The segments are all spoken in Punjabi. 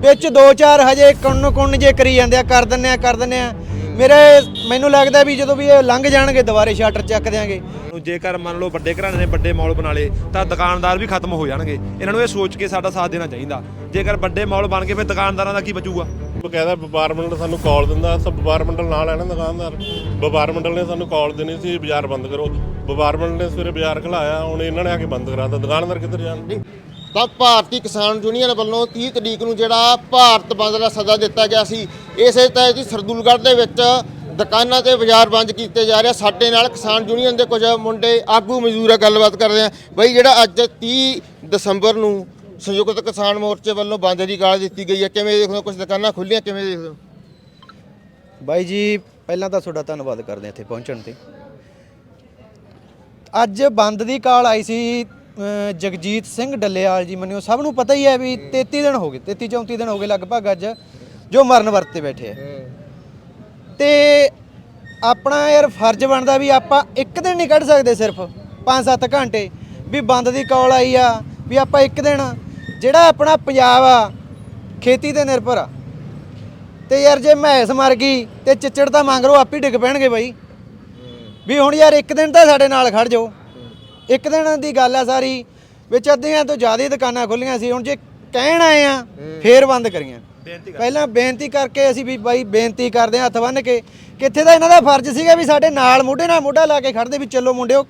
ਵਿੱਚ ਦੋ ਚਾਰ ਹਜੇ ਕੁੰਨ ਕੁੰਨ ਜੇ ਕਰੀ ਜਾਂਦੇ ਆ ਕਰ ਦਿੰਨੇ ਆ ਕਰ ਦਿੰਨੇ ਆ। ਮੇਰੇ ਮੈਨੂੰ ਲੱਗਦਾ ਵੀ ਜਦੋਂ ਵੀ ਇਹ ਲੰਘ ਜਾਣਗੇ ਦੁਬਾਰੇ ਸ਼ਟਰ ਚੱਕ ਦਿਆਂਗੇ। ਨੂੰ ਜੇਕਰ ਮੰਨ ਲਓ ਵੱਡੇ ਘਰਾਣੇ ਨੇ ਵੱਡੇ ਮਾਲ ਬਣਾ ਲਏ ਤਾਂ ਦੁਕਾਨਦਾਰ ਵੀ ਖਤਮ ਹੋ ਜਾਣਗੇ। ਇਹਨਾਂ ਨੂੰ ਇਹ ਸੋਚ ਕੇ ਸਾਡਾ ਸਾਥ ਦੇਣਾ ਚਾਹੀਦਾ। ਜੇਕਰ ਵੱਡੇ ਮਾਲ ਬਣ ਗਏ ਫਿਰ ਦੁਕਾਨਦਾਰਾਂ ਦਾ ਕੀ ਬਚੂਗਾ? ਬਕਾਇਦਾ ਵਪਾਰ ਮੰਡਲ ਸਾਨੂੰ ਕਾਲ ਦਿੰਦਾ ਸਭ ਵਪਾਰ ਮੰਡਲ ਨਾਲ ਹੈ ਨਾ ਦੁਕਾਨਦਾਰ। ਵਪਾਰ ਮੰਡਲ ਨੇ ਸਾਨੂੰ ਕਾਲ ਦੇਣੀ ਸੀ ਬਾਜ਼ਾਰ ਬੰਦ ਕਰੋ। ਵਪਾਰ ਮੰਡਲ ਨੇ ਸਵੇਰੇ ਬਾਜ਼ਾਰ ਖਲਾਇਆ ਹੁਣ ਇਹਨਾਂ ਨੇ ਆ ਕੇ ਬੰਦ ਕਰਾਤਾ। ਦੁਕਾਨਦਾਰ ਕਿੱਧਰ ਜਾਣ? ਤਾਂ ਭਾਰਤੀ ਕਿਸਾਨ ਯੂਨੀਅਨ ਵੱਲੋਂ 30 ਤਰੀਕ ਨੂੰ ਜਿਹੜਾ ਭਾਰਤ ਬੰਦ ਦਾ ਸੱਦਾ ਦਿੱਤਾ ਗਿਆ ਸੀ, ਇਸੇ ਤਹਿਤ ਹੀ ਸਰਦੂਲਗੜ੍ਹ ਦੇ ਵਿੱਚ ਦੁਕਾਨਾਂ ਤੇ ਬਾਜ਼ਾਰ ਬੰਦ ਕੀਤੇ ਜਾ ਰਹੇ ਸਾਡੇ ਨਾਲ ਕਿਸਾਨ ਯੂਨੀਅਨ ਦੇ ਕੁਝ ਮੁੰਡੇ ਆਗੂ ਮਜ਼ਦੂਰ ਆ, ਗੱਲਬਾਤ ਕਰਦੇ ਆ। ਬਈ ਜਿਹੜਾ ਅੱਜ 30 ਦਸੰਬਰ ਨੂੰ ਸੰਯੁਕਤ ਕਿਸਾਨ ਮੋਰਚੇ ਵੱਲੋਂ ਬੰਦ ਦੀ ਗਾਲ ਦਿੱਤੀ ਗਈ ਹੈ ਕਿਵੇਂ ਦੇਖਦੇ ਹੋ? ਕੁਝ ਦੁਕਾਨਾਂ ਖੁੱਲੀਆਂ ਕਿਵੇਂ ਦੇਖਦੇ ਹੋ? ਬਾਈ ਜੀ, ਪਹਿਲਾਂ ਤਾਂ ਤੁਹਾਡਾ ਧੰਨਵਾਦ ਕਰਦੇ ਹਾਂ ਇੱਥੇ ਪਹੁੰਚਣ ਤੇ। ਅੱਜ ਬੰਦ ਦੀ ਕਾਲ ਆਈ ਸੀ ਜਗਜੀਤ ਸਿੰਘ ਡੱਲੇਵਾਲ ਜੀ, ਮੰਨਿਓ, ਸਭ ਨੂੰ ਪਤਾ ਹੀ ਹੈ ਵੀ 33 ਦਿਨ ਹੋ ਗਏ 33 34 ਦਿਨ ਹੋ ਗਏ ਲਗਭਗ ਅੱਜ, ਜੋ ਮਰਨ ਵਰਤ ਤੇ ਬੈਠੇ ਆ। ਤੇ ਆਪਣਾ ਯਾਰ ਫਰਜ਼ ਬਣਦਾ ਵੀ ਆਪਾਂ ਇੱਕ ਦਿਨ ਨਹੀਂ ਕੱਢ ਸਕਦੇ ਸਿਰਫ 5-7 ਘੰਟੇ, ਵੀ ਬੰਦ ਦੀ ਕਾਲ ਆਈ ਆ, ਵੀ ਆਪਾਂ ਇੱਕ ਦਿਨ, ਜਿਹੜਾ ਆਪਣਾ ਪੰਜਾਬ ਆ, ਖੇਤੀ ਤੇ ਨਿਰਭਰ ਆ। ਤੇ ਯਾਰ ਜੇ ਮੈਸ ਮਰ ਗਈ ਤੇ ਚਿੱਚੜ ਤਾਂ ਮੰਗ ਰੋ ਆਪੇ ਡਿੱਗ ਪੈਣਗੇ ਬਾਈ। ਵੀ ਹੁਣ ਯਾਰ ਇੱਕ ਦਿਨ ਤਾਂ ਸਾਡੇ ਨਾਲ ਖੜ ਜਾਓ। ਇੱਕ ਦਿਨ ਦੀ ਗੱਲ ਆ ਸਾਰੀ ਵਿੱਚ ਅੱਧੀਆਂ ਤੋਂ ਜ਼ਿਆਦਾ ਦੁਕਾਨਾਂ ਖੁੱਲੀਆਂ ਸੀ ਹੁਣ ਜੇ ਕਹਿਣ ਆਏ ਆ ਫੇਰ ਬੰਦ ਕਰੀਆਂ। ਪਹਿਲਾਂ ਬੇਨਤੀ ਕਰਕੇ ਅਸੀਂ ਵੀ ਬਾਈ ਬੇਨਤੀ ਕਰਦੇ ਹਾਂ ਹੱਥ ਬੰਨ ਕੇ ਕਿੱਥੇ ਦਾ ਇਹਨਾਂ ਦਾ ਫਰਜ਼ ਸੀਗਾ ਵੀ ਸਾਡੇ ਨਾਲ ਮੋਢੇ ਨਾਲ ਮੋਢਾ ਲਾ ਕੇ ਖੜਦੇ ਵੀ ਚਲੋ ਮੁੰਡਿਓ।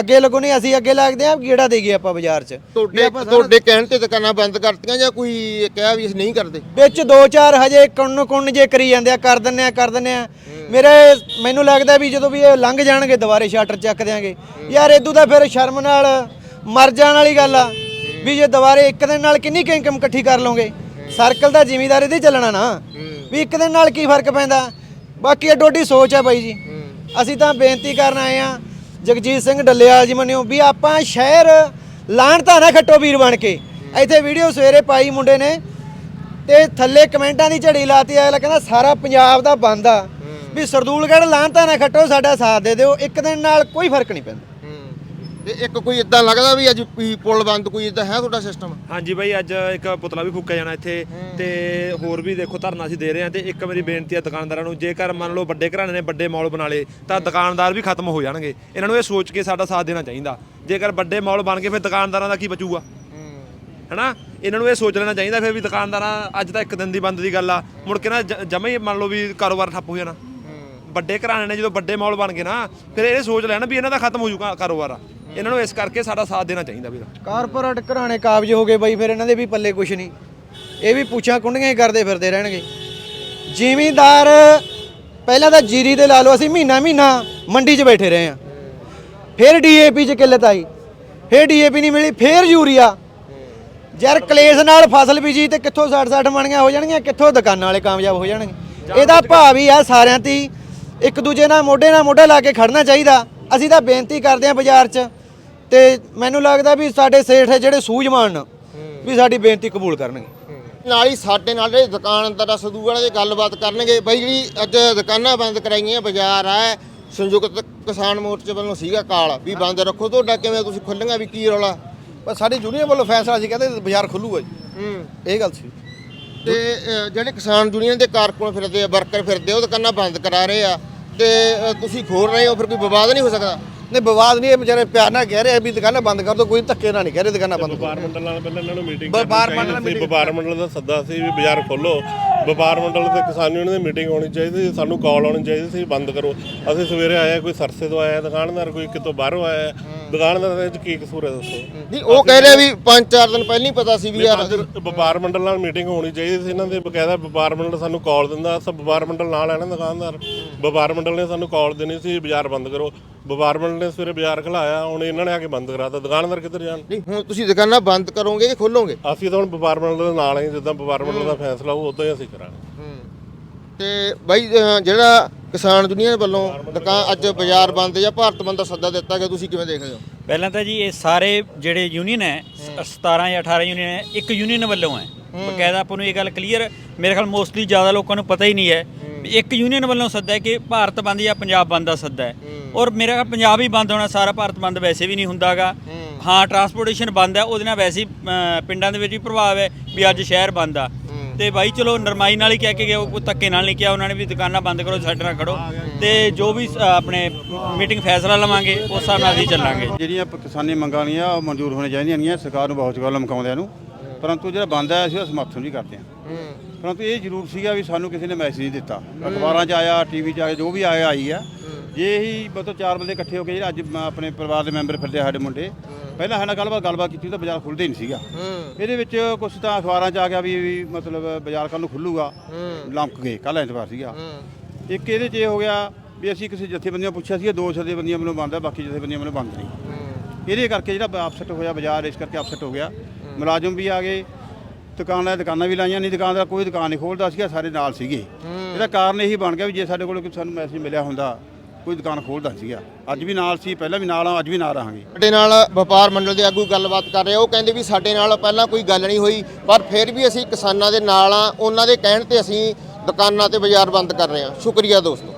ਅੱਗੇ ਲੱਗੋ ਨਹੀਂ ਅਸੀਂ ਅੱਗੇ ਲੱਗਦੇ ਆ ਗੇੜਾ ਦੇ ਗਏ ਆਪਾਂ ਬਾਜ਼ਾਰ 'ਚ। ਤੁਹਾਡੇ ਤੁਹਾਡੇ ਕਹਿਣ ਤੇ ਦੁਕਾਨਾਂ ਬੰਦ ਕਰਤੀਆਂ ਜਾਂ ਕੋਈ ਕਿਹਾ ਵੀ ਅਸੀਂ ਨਹੀਂ ਕਰਦੇ? ਵਿੱਚ ਦੋ ਚਾਰ ਹਜੇ ਕੁੰਨ ਕੁੰਨ ਜੇ ਕਰੀ ਜਾਂਦੇ ਆ ਕਰ ਦਿੰਨੇ ਆ ਕਰ ਦਿੰਨੇ ਆ। ਮੇਰੇ ਮੈਨੂੰ ਲੱਗਦਾ ਵੀ ਜਦੋਂ ਵੀ ਇਹ ਲੰਘ ਜਾਣਗੇ ਦੁਬਾਰੇ ਸ਼ਟਰ ਚੱਕ ਦਿਆਂਗੇ। ਯਾਰ ਇਦੋਂ ਤਾਂ ਫਿਰ ਸ਼ਰਮ ਨਾਲ ਮਰ ਜਾਣ ਵਾਲੀ ਗੱਲ ਆ। ਵੀ ਜੇ ਦੁਬਾਰੇ ਇੱਕ ਦਿਨ ਨਾਲ ਕਿੰਨੀ ਕੁ ਇਨਕਮ ਇਕੱਠੀ ਕਰ ਲਓਗੇ? ਸਰਕਲ ਦਾ ਜ਼ਿਮੀਦਾਰ ਤੇ ਚੱਲਣਾ ਨਾ। ਵੀ ਇੱਕ ਦਿਨ ਨਾਲ ਕੀ ਫ਼ਰਕ ਪੈਂਦਾ? ਬਾਕੀ ਇਹ ਡੋਡੀ ਸੋਚ ਆ ਬਾਈ ਜੀ। ਅਸੀਂ ਤਾਂ ਬੇਨਤੀ ਕਰਨ ਆਏ ਆ, ਜਗਜੀਤ ਸਿੰਘ ਡੱਲੇਵਾਲ ਜੀ ਮੰਨਿਓ, ਵੀ ਆਪਾਂ ਸ਼ਹਿਰ ਲਾਹਣਤਾ ਨਾ ਖੱਟੋ ਵੀਰ ਬਣ ਕੇ। ਇੱਥੇ ਵੀਡੀਓ ਸਵੇਰੇ ਪਾਈ ਮੁੰਡੇ ਨੇ ਤੇ ਥੱਲੇ ਕਮੈਂਟਾਂ ਦੀ ਝੜੀ ਲਾਤੀ, ਅਗਲਾ ਕਹਿੰਦਾ, ਸਾਰਾ ਪੰਜਾਬ ਦਾ ਬੰਦ ਆ। ਵੀ ਸਰਦੂਲਗੜ੍ਹ ਲਾਂਤਾ ਨਾ ਖੱਟੋ ਸਾਡਾ ਸਾਥ ਦੇ ਦਿਓ ਇੱਕ ਦਿਨ ਨਾਲ ਕੋਈ ਫ਼ਰਕ ਨਹੀਂ ਪੈਂਦਾ। ਤੇ ਇੱਕ ਕੋਈ ਇਦਾਂ ਲੱਗਦਾ ਵੀ ਅੱਜ ਵੀ ਪੁਲ ਬੰਦ ਕੋਈ ਇਦਾਂ ਹੈ ਤੁਹਾਡਾ ਸਿਸਟਮ ਹਾਂਜੀ ਬਾਈ ਅੱਜ ਇੱਕ ਪੁਤਲਾ ਵੀ ਫੂਕਿਆ ਜਾਣਾ ਇੱਥੇ ਤੇ ਹੋਰ ਵੀ ਦੇਖੋ ਧਰਨਾ ਅਸੀਂ ਦੇ ਰਹੇ ਹਾਂ ਤੇ ਇੱਕ ਮੇਰੀ ਬੇਨਤੀ ਹੈ ਦੁਕਾਨਦਾਰਾਂ ਨੂੰ ਜੇਕਰ ਮੰਨ ਲਓ ਵੱਡੇ ਘਰਾਣੇ ਨੇ ਵੱਡੇ ਮਾਲ ਬਣਾ ਲਏ ਤਾਂ ਦੁਕਾਨਦਾਰ ਵੀ ਖਤਮ ਹੋ ਜਾਣਗੇ। ਇਹਨਾਂ ਨੂੰ ਇਹ ਸੋਚ ਕੇ ਸਾਡਾ ਸਾਥ ਦੇਣਾ ਚਾਹੀਦਾ। ਜੇਕਰ ਵੱਡੇ ਮਾਲ ਬਣ ਗਏ ਫਿਰ ਦੁਕਾਨਦਾਰਾਂ ਦਾ ਕੀ ਬਚੂਗਾ? ਹੈਨਾ? ਇਹਨਾਂ ਨੂੰ ਇਹ ਸੋਚ ਲੈਣਾ ਚਾਹੀਦਾ ਫਿਰ ਵੀ ਦੁਕਾਨਦਾਰਾਂ ਅੱਜ ਤਾਂ ਇੱਕ ਦਿਨ ਦੀ ਬੰਦ ਦੀ ਗੱਲ ਆ। ਮੁੜ ਕੇ ਨਾ ਜਮੇ ਹੀ ਮੰਨ ਲਓ ਵੀ ਕਾਰੋਬਾਰ ਠੱਪ ਹੋ ਜਾਣਾ। ਵੱਡੇ ਘਰਾਣੇ ਨੇ ਜਦੋਂ ਵੱਡੇ ਮਾਲ ਬਣ ਗਏ ਨਾ ਫਿਰ ਇਹ ਸੋਚ ਲੈਣਾ ਵੀ ਇਹਨਾਂ ਦਾ ਖਤਮ ਹੋ ਜੂਗਾ ਕਾਰੋਬਾਰ। ਆ ਇਹਨਾਂ ਨੂੰ ਇਸ ਕਰਕੇ ਸਾਡਾ ਸਾਥ ਦੇਣਾ ਚਾਹੀਦਾ ਵੀਰ ਕਾਰਪੋਰੇਟ ਘਰਾਣੇ ਕਾਬਜ ਹੋ ਗਏ ਬਈ ਫਿਰ ਇਹਨਾਂ ਦੇ ਵੀ ਪੱਲੇ ਕੁਛ ਨਹੀਂ। ਇਹ ਵੀ ਪੁੱਛਾਂ ਕੁੰਡੀਆਂ ਹੀ ਕਰਦੇ ਫਿਰਦੇ ਰਹਿਣਗੇ। ਜ਼ਿਮੀਂਦਾਰ ਪਹਿਲਾਂ ਤਾਂ ਜੀਰੀ ਦੇ ਲਾ ਲਓ ਅਸੀਂ ਮਹੀਨਾ ਮਹੀਨਾ ਮੰਡੀ 'ਚ ਬੈਠੇ ਰਹੇ ਆ ਫਿਰ ਡੀਏਪੀ 'ਚ ਕਿੱਲਤ ਆਈ। ਫਿਰ ਡੀਏਪੀ ਨਹੀਂ ਮਿਲੀ ਫਿਰ ਯੂਰੀਆ। ਯਾਰ ਕਲੇਸ਼ ਨਾਲ ਫਸਲ ਬੀਜੀ ਤੇ ਕਿੱਥੋਂ 60 60 ਮਣੀਆਂ ਹੋ ਜਾਣਗੀਆਂ ਕਿੱਥੋਂ ਦੁਕਾਨਾਂ ਵਾਲੇ ਕਾਮਯਾਬ ਹੋ ਜਾਣਗੇ। ਇਹਦਾ ਭਾਵ ਵੀ ਆ ਸਾਰਿਆਂ ਤੇ ਹੀ ਇੱਕ ਦੂਜੇ ਨਾਲ ਮੋਢੇ ਨਾਲ ਮੋਢਾ ਲਾ ਕੇ ਖੜਨਾ ਚਾਹੀਦਾ। ਅਸੀਂ ਤਾਂ ਬੇਨਤੀ ਕਰਦੇ ਆ ਬਾਜ਼ਾਰ 'ਚ ਤੇ ਮੈਨੂੰ ਲੱਗਦਾ ਵੀ ਸਾਡੇ ਸੇਠ ਜਿਹੜੇ ਸੂਝਵਾਨ ਵੀ ਸਾਡੀ ਬੇਨਤੀ ਕਬੂਲ ਕਰਨਗੇ। ਨਾਲ ਹੀ ਸਾਡੇ ਨਾਲ ਜਿਹੜੇ ਦੁਕਾਨਦਾਰ ਸਦੂ ਵਾਲੇ ਦੇ ਗੱਲਬਾਤ ਕਰਨਗੇ। ਬਈ ਜਿਹੜੀ ਅੱਜ ਦੁਕਾਨਾਂ ਬੰਦ ਕਰਾਈਆਂ ਬਾਜ਼ਾਰ ਆ ਸੰਯੁਕਤ ਕਿਸਾਨ ਮੋਰਚੇ ਵੱਲੋਂ ਸੀਗਾ ਕਾਲ ਵੀ ਬੰਦ ਰੱਖੋ। ਤੁਹਾਡਾ ਕਿਵੇਂ ਤੁਸੀਂ ਖੁੱਲੀਆਂ ਵੀ ਕੀ ਰੌਲਾ? ਪਰ ਸਾਡੀ ਯੂਨੀਅਨ ਵੱਲੋਂ ਫੈਸਲਾ ਸੀ ਕਹਿੰਦੇ ਬਾਜ਼ਾਰ ਖੁੱਲੂਗਾ ਜੀ। ਹੂੰ। ਇਹ ਗੱਲ ਸੀ। ਤੇ ਅ, ਜਿਹੜੇ ਕਿਸਾਨ ਯੂਨੀਅਨ ਦੇ ਕਾਰਕੁਨ ਫਿਰਦੇ ਆ ਵਰਕਰ ਫਿਰਦੇ ਆ ਉਹ ਦੁਕਾਨਾਂ ਬੰਦ ਕਰਾ ਰਹੇ ਆ। ਤੇ ਅ, ਤੁਸੀਂ ਖੋਲ ਰਹੇ ਹੋ ਫਿਰ ਕੋਈ ਵਿਵਾਦ ਨਹੀਂ ਹੋ ਸਕਦਾ? ਨਹੀਂ ਵਿਵਾਦ ਨਹੀਂ ਇਹ ਵਿਚਾਰੇ ਪਿਆਰ ਨਾਲ ਕਹਿ ਰਹੇ ਆ ਵੀ ਦੁਕਾਨਾਂ ਬੰਦ ਕਰ ਦਿਓ ਕੋਈ ਧੱਕੇ ਨਾਲ ਨਹੀਂ ਕਹਿ ਰਹੇ ਦੁਕਾਨਾਂ ਬੰਦ ਕਰੋ ਵਪਾਰ ਮੰਡਲ ਨਾਲ ਪਹਿਲਾਂ ਇਹਨਾਂ ਨੂੰ ਮੀਟਿੰਗ ਵਪਾਰ ਮੰਡਲ ਨਾਲ ਸੀ ਵਪਾਰ ਮੰਡਲ ਦਾ ਸੱਦਾ ਸੀ ਵੀ ਬਾਜ਼ਾਰ ਖੋਲੋ। ਵਪਾਰ ਮੰਡਲ ਤੇ ਕਿਸਾਨ ਯੂਨੀਅਨ ਦੀ ਮੀਟਿੰਗ ਹੋਣੀ ਚਾਹੀਦੀ ਸੀ ਸਾਨੂੰ ਕਾਲ ਆਉਣੀ ਚਾਹੀਦੀ ਸੀ ਬੰਦ ਕਰੋ। ਅਸੀਂ ਸਵੇਰੇ ਆਏ ਕੋਈ ਸਰਸੇ ਤੋਂ ਆਇਆ ਦੁਕਾਨਦਾਰ ਕੋਈ ਕਿਤੋਂ ਬਾਹਰੋਂ ਆਇਆ ਦੁਕਾਨਦਾਰ ਦੇ ਵਿੱਚ ਕੀ ਕਸੂਰ ਹੈ ਦੱਸੋ? ਨਹੀਂ ਉਹ ਕਹਿ ਰਹੇ ਵੀ 5-4 ਦਿਨ ਪਹਿਲਾਂ ਹੀ ਪਤਾ ਸੀ ਵੀ ਯਾਰ ਅੱਜ ਵਪਾਰ ਮੰਡਲ ਨਾਲ ਮੀਟਿੰਗ ਹੋਣੀ ਚਾਹੀਦੀ ਸੀ ਇਹਨਾਂ ਦੇ ਬਕਾਇਦਾ ਵਪਾਰ ਮੰਡਲ ਸਾਨੂੰ ਕਾਲ ਦਿੰਦਾ ਸਭ ਵਪਾਰ ਮੰਡਲ ਨਾਲ ਹੈ ਨਾ ਦੁਕਾਨਦਾਰ। ਵਪਾਰ ਮੰਡਲ ਨੇ ਸਾਨੂੰ ਕਾਲ ਦੇਣੀ ਸੀ ਬਾਜ਼ਾਰ ਬੰਦ ਕਰੋ। ਵਪਾਰ ਮੰਡਲ ਨੇ ਸਵੇਰੇ ਬਾਜ਼ਾਰ ਖਲਾਇਆ ਹੁਣ ਇਹਨਾਂ ਨੇ ਆ ਕੇ ਬੰਦ ਕਰਾਤਾ। ਦੁਕਾਨਦਾਰ ਕਿੱਧਰ ਜਾਣ? ਨਹੀਂ ਹੁਣ ਤੁਸੀਂ ਦੁਕਾਨਾਂ ਬੰਦ ਕਰੋਗੇ ਕਿ ਖੋਲੋਗੇ? ਅਸੀਂ ਤਾਂ ਹੁਣ ਵਪਾਰ ਮੰਡਲ ਦੇ ਨਾਲ ਹੀ ਜਿੱਦਾਂ ਵਪਾਰ ਮੰਡਲ ਦਾ ਫੈਸਲਾ ਹੋਊ ਉਦਾਂ ਹੀ ਅਸੀਂ ਕਰਾਂਗੇ। ਤੇ ਬਾਈ ਜਿਹੜਾ ਕਿਸਾਨ ਯੂਨੀਅਨ ਵੱਲੋਂ ਦੁਕਾਨ ਅੱਜ ਬਾਜ਼ਾਰ ਬੰਦ ਜਾਂ ਭਾਰਤ ਬੰਦ ਦਾ ਸੱਦਾ ਦਿੱਤਾ ਗਿਆ ਤੁਸੀਂ ਕਿਵੇਂ ਦੇਖਦੇ ਹੋ? ਪਹਿਲਾਂ ਤਾਂ ਜੀ ਇਹ ਸਾਰੇ ਜਿਹੜੇ ਯੂਨੀਅਨ ਹੈ 17 ਜਾਂ 18 ਯੂਨੀਅਨ ਹੈ ਇੱਕ ਯੂਨੀਅਨ ਵੱਲੋਂ ਹੈ। ਬਕਾਇਦਾ ਆਪਾਂ ਨੂੰ ਇਹ ਗੱਲ ਕਲੀਅਰ ਮੇਰੇ ਖਿਆਲ ਮੋਸਟਲੀ ਜ਼ਿਆਦਾ ਲੋਕਾਂ ਨੂੰ ਪਤਾ ਹੀ ਨਹੀਂ ਹੈ। ਇੱਕ ਯੂਨੀਅਨ ਵੱਲੋਂ ਸੱਦਾ ਹੈ ਕਿ ਭਾਰਤ ਬੰਦ ਜਾਂ ਪੰਜਾਬ ਬੰਦ ਦਾ ਸੱਦਾ ਹੈ। ਔਰ ਮੇਰਾ ਖਿਆਲ ਪੰਜਾਬ ਹੀ ਬੰਦ ਹੋਣਾ ਸਾਰਾ ਭਾਰਤ ਬੰਦ ਵੈਸੇ ਵੀ ਨਹੀਂ ਹੁੰਦਾਗਾ ਹਾਂ। ਟਰਾਂਸਪੋਰਟੇਸ਼ਨ ਬੰਦ ਹੈ ਉਹਦੇ ਨਾਲ ਵੈਸੇ ਪਿੰਡਾਂ ਦੇ ਵਿੱਚ ਵੀ ਪ੍ਰਭਾਵ ਹੈ ਵੀ ਅੱਜ ਸ਼ਹਿਰ ਬੰਦ ਆ। ਤੇ ਬਾਈ ਚਲੋ ਨਰਮਾਈ ਨਾਲ ਹੀ ਕਹਿ ਕੇ ਗਏ ਉਹ ਕੋਈ ਧੱਕੇ ਨਾਲ ਨਹੀਂ ਕਿਹਾ ਉਹਨਾਂ ਨੇ ਵੀ ਦੁਕਾਨਾਂ ਬੰਦ ਕਰੋ ਸਾਡੇ ਨਾਲ ਖੜੋ। ਤੇ ਜੋ ਵੀ ਆਪਣੇ ਮੀਟਿੰਗ ਫੈਸਲਾ ਲਵਾਂਗੇ ਉਸ ਹਿਸਾਬ ਨਾਲ ਅਸੀਂ ਚੱਲਾਂਗੇ। ਜਿਹੜੀਆਂ ਕਿਸਾਨੀ ਮੰਗਾਂ ਆ ਉਹ ਮਨਜ਼ੂਰ ਹੋਣੇ ਚਾਹੀਦੀਆਂ ਨਹੀਂ ਸਰਕਾਰ ਨੂੰ ਬਹੁਤ ਗੱਲ ਮਕਾਉਂਦਿਆਂ ਨੂੰ। ਪਰੰਤੂ ਜਿਹੜਾ ਬੰਦ ਹੈ ਅਸੀਂ ਉਹ ਸਮਰਥਨ ਵੀ ਕਰਦੇ ਹਾਂ। ਪਰੰਤੂ ਇਹ ਜ਼ਰੂਰ ਸੀਗਾ ਵੀ ਸਾਨੂੰ ਕਿਸੇ ਨੇ ਮੈਸੇਜ ਨਹੀਂ ਦਿੱਤਾ। ਅਖਬਾਰਾਂ 'ਚ ਆਇਆ ਟੀਵੀ 'ਚ ਆਇਆ ਜੋ ਵੀ ਆਇਆ ਆਈ ਆ। ਜੇ ਹੀ ਮਤਲਬ ਚਾਰ ਬੰਦੇ ਇਕੱਠੇ ਹੋ ਕੇ ਜਿਹੜੇ ਅੱਜ ਮ- ਆਪਣੇ ਪਰਿਵਾਰ ਦੇ ਮੈਂਬਰ ਫਿਰਦੇ ਆ ਸਾਡੇ ਮੁੰਡੇ ਪਹਿਲਾਂ ਸਾਡੇ ਨਾਲ ਗੱਲਬਾਤ ਗੱਲਬਾਤ ਕੀਤੀ ਤਾਂ ਬਾਜ਼ਾਰ ਖੁੱਲਦੇ ਹੀ ਨਹੀਂ ਸੀਗਾ। ਇਹਦੇ ਵਿੱਚ ਕੁਝ ਤਾਂ ਅਖਬਾਰਾਂ 'ਚ ਆ ਗਿਆ ਵੀ ਵੀ ਮਤਲਬ ਬਾਜ਼ਾਰ ਕੱਲ ਨੂੰ ਖੁੱਲੂਗਾ ਲੰਕ ਗਏ ਕੱਲ ਐਤਵਾਰ ਸੀਗਾ। ਇੱਕ ਇਹਦੇ 'ਚ ਇਹ ਹੋ ਗਿਆ ਵੀ ਅਸੀਂ ਕਿਸੇ ਜਥੇਬੰਦੀਆਂ ਪੁੱਛਿਆ ਸੀ ਦੋ ਜਥੇਬੰਦੀਆਂ ਵੱਲੋਂ ਬੰਦ ਹੈ ਬਾਕੀ ਜਥੇਬੰਦੀਆਂ ਵੱਲੋਂ ਬੰਦ ਨਹੀਂ। ਇਹਦੇ ਕਰਕੇ ਜਿਹੜਾ ਅਪਸੈਟ ਹੋਇਆ ਬਾਜ਼ਾਰ ਇਸ ਕਰਕੇ ਅਪਸੈਟ ਹੋ ਗਿਆ। ਮੁਲਾਜ਼ਮ ਵੀ ਆ ਗਏ ਦੁਕਾਨਾਂ ਦੁਕਾਨਾਂ ਵੀ ਲਾਈਆਂ ਨਹੀਂ ਦੁਕਾਨਦਾਰ ਕੋਈ ਦੁਕਾਨ ਨਹੀਂ ਖੋਲਦਾ ਸੀਗਾ ਸਾਰੇ ਨਾਲ ਸੀਗੇ। ਇਹਦਾ ਕਾਰਨ ਇਹੀ ਬਣ ਗਿਆ ਵੀ ਜੇ ਸਾਡੇ ਕੋਲ ਕੋਈ ਸਾਨੂੰ ਮੈਸੇਜ ਮਿਲਿਆ ਹੁੰਦਾ ਕੋਈ ਦੁਕਾਨ ਖੋਲਦਾ ਸੀਗਾ। ਅੱਜ ਵੀ ਨਾਲ ਸੀ, ਪਹਿਲਾਂ ਵੀ ਨਾਲ ਆ, ਅੱਜ ਵੀ ਨਾਲ ਰਹਾਂਗੇ। ਸਾਡੇ ਨਾਲ ਵਪਾਰ ਮੰਡਲ ਦੇ ਆਗੂ ਗੱਲਬਾਤ ਕਰ ਰਹੇ ਉਹ ਕਹਿੰਦੇ ਵੀ ਸਾਡੇ ਨਾਲ ਪਹਿਲਾਂ ਕੋਈ ਗੱਲ ਨਹੀਂ ਹੋਈ, ਪਰ ਫਿਰ ਵੀ ਅਸੀਂ ਕਿਸਾਨਾਂ ਦੇ ਨਾਲ ਆ। ਉਹਨਾਂ ਦੇ ਕਹਿਣ ਤੇ ਅਸੀਂ ਦੁਕਾਨਾਂ ਤੇ ਬਾਜ਼ਾਰ ਬੰਦ ਕਰ ਰਹੇ ਹਾਂ ਸ਼ੁਕਰੀਆ ਦੋਸਤੋ।